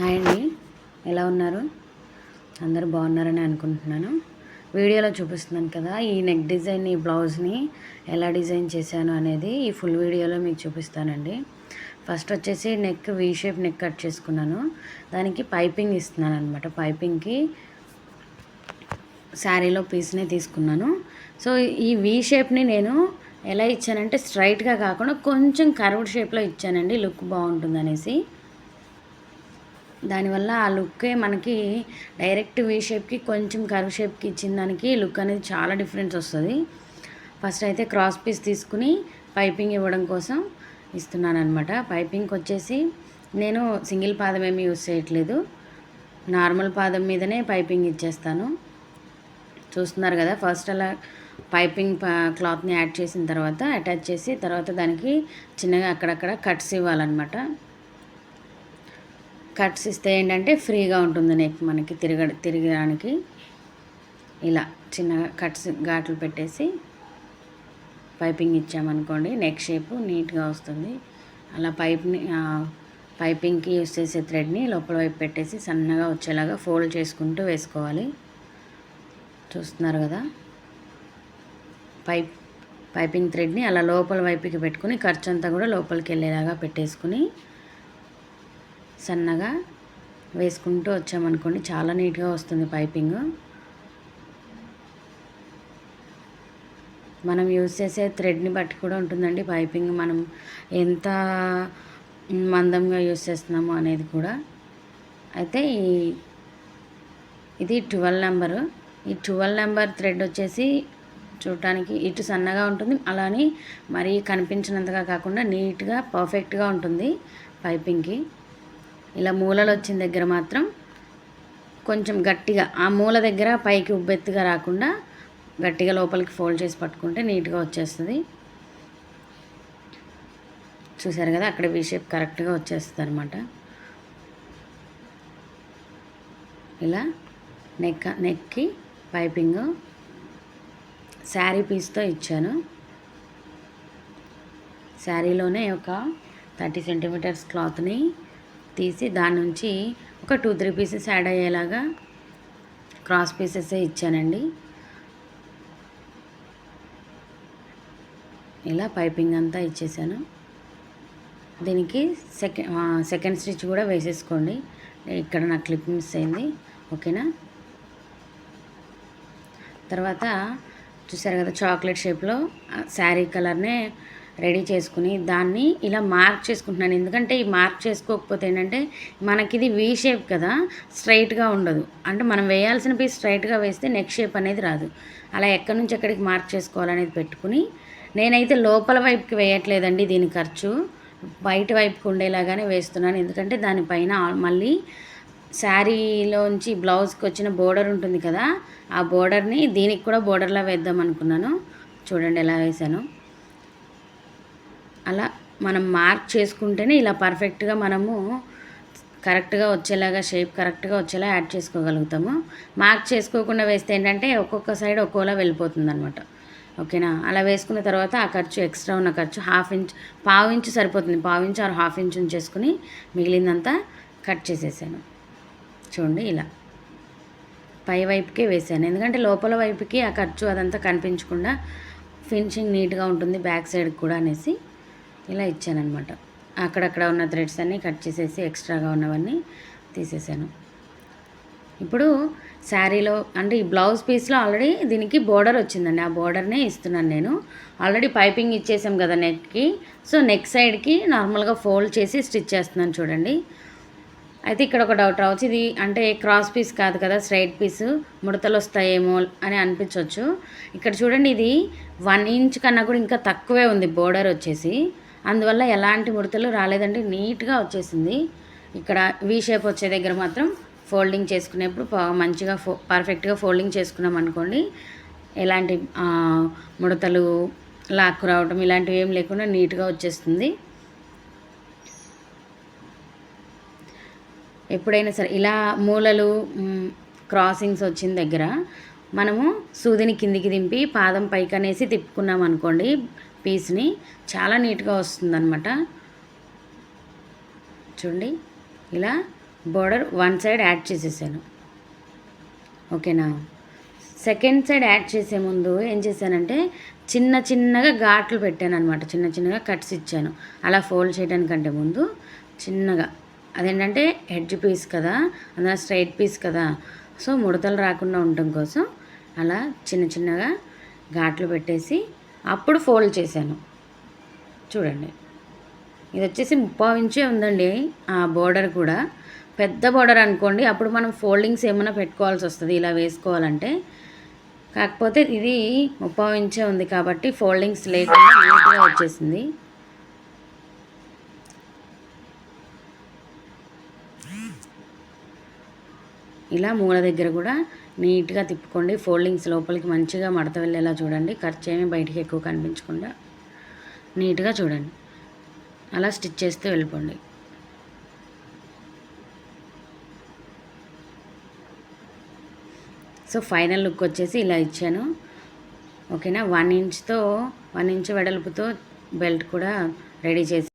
Hi అండి. ఎలా ఉన్నారు? అందరూ బాగున్నారని అనుకుంటున్నాను. వీడియోలో చూపిస్తున్నాను కదా ఈ నెక్ డిజైన్ ఈ బ్లౌజ్ని ఎలా డిజైన్ చేశాను అనేది ఈ ఫుల్ వీడియోలో మీకు చూపిస్తానండి. ఫస్ట్ వచ్చేసి neck V shape neck cut చేసుకున్నాను. దానికి పైపింగ్ ఇస్తున్నాను అనమాట పైపింగ్కి శారీలో పీస్నే తీసుకున్నాను. సో ఈ వీ షేప్ని నేను ఎలా ఇచ్చానంటే స్ట్రైట్గా కాకుండా కొంచెం కర్వ్డ్ షేప్లో ఇచ్చానండి. లుక్ బాగుంటుంది అనేసి దానివల్ల ఆ లుక్కే మనకి డైరెక్ట్ వీ షేప్కి కొంచెం కర్వ్ షేప్కి ఇచ్చిన దానికి లుక్ అనేది చాలా డిఫరెన్స్ వస్తుంది. ఫస్ట్ అయితే క్రాస్ పీస్ తీసుకుని పైపింగ్ ఇవ్వడం కోసం ఇస్తున్నాను అనమాట పైపింగ్కి వచ్చేసి నేను సింగిల్ పాదం ఏమి యూస్ చేయట్లేదు. నార్మల్ పాదం మీదనే పైపింగ్ ఇచ్చేస్తాను. చూస్తున్నారు కదా ఫస్ట్ అలా పైపింగ్ క్లాత్ని యాడ్ చేసిన తర్వాత అటాచ్ చేసి తర్వాత దానికి చిన్నగా అక్కడక్కడ కట్స్ ఇవ్వాలన్నమాట. కట్స్ ఇస్తే ఏంటంటే ఫ్రీగా ఉంటుంది నెక్ మనకి తిరగ తిరగడానికి. ఇలా చిన్నగా కట్స్ ఘాట్లు పెట్టేసి పైపింగ్ ఇచ్చామనుకోండి నెక్ షేప్ నీట్గా వస్తుంది. అలా పైప్ని పైపింగ్కి యూస్ చేసే థ్రెడ్ని లోపల వైపు పెట్టేసి సన్నగా వచ్చేలాగా ఫోల్డ్ చేసుకుంటూ వేసుకోవాలి. చూస్తున్నారు కదా? పైప్ పైపింగ్ థ్రెడ్ని అలా లోపల వైపుకి పెట్టుకుని ఖర్చు అంతా కూడా లోపలికి వెళ్ళేలాగా పెట్టేసుకుని సన్నగా వేసుకుంటూ వచ్చామనుకోండి చాలా నీట్గా వస్తుంది పైపింగ్. మనం యూజ్ చేసే థ్రెడ్ని బట్టి కూడా ఉంటుందండి పైపింగ్. మనం ఎంత మందంగా యూజ్ చేస్తున్నాము అనేది కూడా. అయితే ఈ ఇది ట్వెల్వ్ నెంబరు. ఈ ట్వెల్వ్ నెంబర్ థ్రెడ్ వచ్చేసి చూడటానికి ఇటు సన్నగా ఉంటుంది అలానే మరీ కనిపించినంతగా కాకుండా నీట్గా పర్ఫెక్ట్గా ఉంటుంది పైపింగ్కి. ఇలా మూలలు వచ్చిన దగ్గర మాత్రం కొంచెం గట్టిగా ఆ మూల దగ్గర పైకి ఉబ్బెత్తుగా రాకుండా గట్టిగా లోపలికి ఫోల్డ్ చేసి పట్టుకుంటే నీట్గా వచ్చేస్తుంది. చూసారు కదా అక్కడ వీ షేప్ కరెక్ట్గా వచ్చేస్తుంది అనమాట ఇలా నెక్ నెక్కి పైపింగ్ శారీ పీస్తో ఇచ్చాను. శారీలోనే ఒక థర్టీ సెంటీమీటర్స్ క్లాత్ని తీసి దాని నుంచి ఒక టూ త్రీ పీసెస్ యాడ్ అయ్యేలాగా క్రాస్ పీసెస్ ఇచ్చానండి. ఇలా పైపింగ్ అంతా ఇచ్చేసాను. దీనికి సెకండ్ సెకండ్ స్టిచ్ కూడా వేసేసుకోండి. ఇక్కడ నా క్లిప్ మిస్ అయింది. ఓకేనా? తర్వాత చూసారు కదా చాక్లెట్ షేప్లో శారీ కలర్నే రెడీ చేసుకుని దాన్ని ఇలా మార్క్ చేసుకుంటున్నాను. ఎందుకంటే ఈ మార్క్ చేసుకోకపోతే ఏంటంటే మనకి ఇది వీ షేప్ కదా స్ట్రైట్గా ఉండదు. అంటే మనం వేయాల్సిన పీస్ స్ట్రైట్గా వేస్తే నెక్ షేప్ అనేది రాదు. అలా ఎక్కడి నుంచి ఎక్కడికి మార్క్ చేసుకోవాలనేది పెట్టుకుని నేనైతే లోపల వైపుకి వేయట్లేదండి దీని ఖర్చు. బయట వైపుకి ఉండేలాగానే వేస్తున్నాను. ఎందుకంటే దానిపైన మళ్ళీ శారీలోంచి బ్లౌజ్కి వచ్చిన బోర్డర్ ఉంటుంది కదా ఆ బోర్డర్ని దీనికి కూడా బోర్డర్లా వేద్దాం అనుకున్నాను. చూడండి ఎలా వేసాను. అలా మనం మార్క్ చేసుకుంటేనే ఇలా పర్ఫెక్ట్గా మనము కరెక్ట్గా వచ్చేలాగా షేప్ కరెక్ట్గా వచ్చేలా యాడ్ చేసుకోగలుగుతాము. మార్క్ చేసుకోకుండా వేస్తే ఏంటంటే ఒక్కొక్క సైడ్ ఒక్కోలా వెళ్ళిపోతుంది అనమాట ఓకేనా? అలా వేసుకున్న తర్వాత ఆ ఖర్చు ఎక్స్ట్రా ఉన్న ఖర్చు హాఫ్ ఇంచ్ పావు ఇంచు సరిపోతుంది. పావు ఇంచు ఆరు హాఫ్ ఇంచ్ ఉంచేసుకుని మిగిలిందంతా కట్ చేసేసాను. చూడండి ఇలా. పై వైపుకే వేసాను. ఎందుకంటే లోపల వైపుకి ఆ ఖర్చు అదంతా కనిపించకుండా ఫినిషింగ్ నీట్గా ఉంటుంది బ్యాక్ సైడ్కి కూడా అనేసి. ఇలా ఇచ్చానమాట అక్కడక్కడ ఉన్న థ్రెడ్స్ అన్నీ కట్ చేసేసి ఎక్స్ట్రాగా ఉన్నవన్నీ తీసేసాను. ఇప్పుడు శారీలో అంటే ఈ బ్లౌజ్ పీస్లో ఆల్రెడీ దీనికి బోర్డర్ వచ్చిందండి. ఆ బోర్డర్నే ఇస్తున్నాను నేను. ఆల్రెడీ పైపింగ్ ఇచ్చేసాం కదా నెక్కి సో నెక్ సైడ్కి నార్మల్గా ఫోల్డ్ చేసి స్టిచ్ చేస్తున్నాను చూడండి. అయితే ఇక్కడ ఒక డౌట్ రావచ్చు. ఇది అంటే క్రాస్ పీస్ కాదు కదా స్ట్రైట్ పీస్ ముడతలు వస్తాయేమో అని అనిపించవచ్చు ఇక్కడ చూడండి ఇది వన్ ఇంచ్ కన్నా కూడా ఇంకా తక్కువే ఉంది. బోర్డర్ వచ్చేసి. అందువల్ల ఎలాంటి ముడతలు రాలేదండి నీట్గా వచ్చేసింది. ఇక్కడ వీ షేప్ వచ్చే దగ్గర మాత్రం ఫోల్డింగ్ చేసుకునేప్పుడు మంచిగా ఫో పర్ఫెక్ట్గా ఫోల్డింగ్ చేసుకున్నాం అనుకోండి ఎలాంటి ముడతలు లాక్కు రావడం ఇలాంటివి ఏం లేకుండా నీట్గా వచ్చేస్తుంది. ఎప్పుడైనా సరే ఇలా మూలలు క్రాసింగ్స్ వచ్చిన దగ్గర మనము సూదిని కిందికి దింపి పాదం పైకి అనేసి తిప్పుకున్నాం అనుకోండి పీస్ని చాలా నీట్గా వస్తుందన్నమాట. చూడండి ఇలా బోర్డర్ వన్ సైడ్ యాడ్ చేసేసాను. ఓకేనా? సెకండ్ సైడ్ యాడ్ చేసే ముందు ఏం చేశానంటే చిన్న చిన్నగా ఘాట్లు పెట్టాను అనమాట చిన్న చిన్నగా కట్స్ ఇచ్చాను. అలా ఫోల్డ్ చేయడానికంటే ముందు చిన్నగా. అదేంటంటే హెడ్జ్ పీస్ కదా అందులో స్ట్రైట్ పీస్ కదా. సో ముడతలు రాకుండా ఉండటం కోసం అలా చిన్న చిన్నగా ఘాట్లు పెట్టేసి అప్పుడు ఫోల్డ్ చేశాను. చూడండి. ఇది వచ్చేసి ముప్పావు ఇంచే ఉందండి ఆ బోర్డర్ కూడా. పెద్ద బోర్డర్ అనుకోండి అప్పుడు మనం ఫోల్డింగ్స్ ఏమైనా పెట్టుకోవాల్సి వస్తుంది ఇలా వేసుకోవాలంటే. కాకపోతే ఇది ముప్పావు ఇంచే ఉంది కాబట్టి ఫోల్డింగ్స్ లేకుండా నీట్గా వచ్చేసింది. ఇలా మూల దగ్గర కూడా నీట్గా తిప్పుకోండి. ఫోల్డింగ్స్ లోపలికి మంచిగా మడత వెళ్ళేలా చూడండి. ఖర్చు ఏమీ బయటికి ఎక్కువ కనిపించకుండా నీట్గా చూడండి. అలా స్టిచ్ చేస్తూ వెళ్ళిపోండి. సో ఫైనల్ లుక్ వచ్చేసి ఇలా ఇచ్చాను. ఓకేనా? వన్ ఇంచ్తో వన్ ఇంచ్ వెడల్పుతో బెల్ట్ కూడా రెడీ చేసి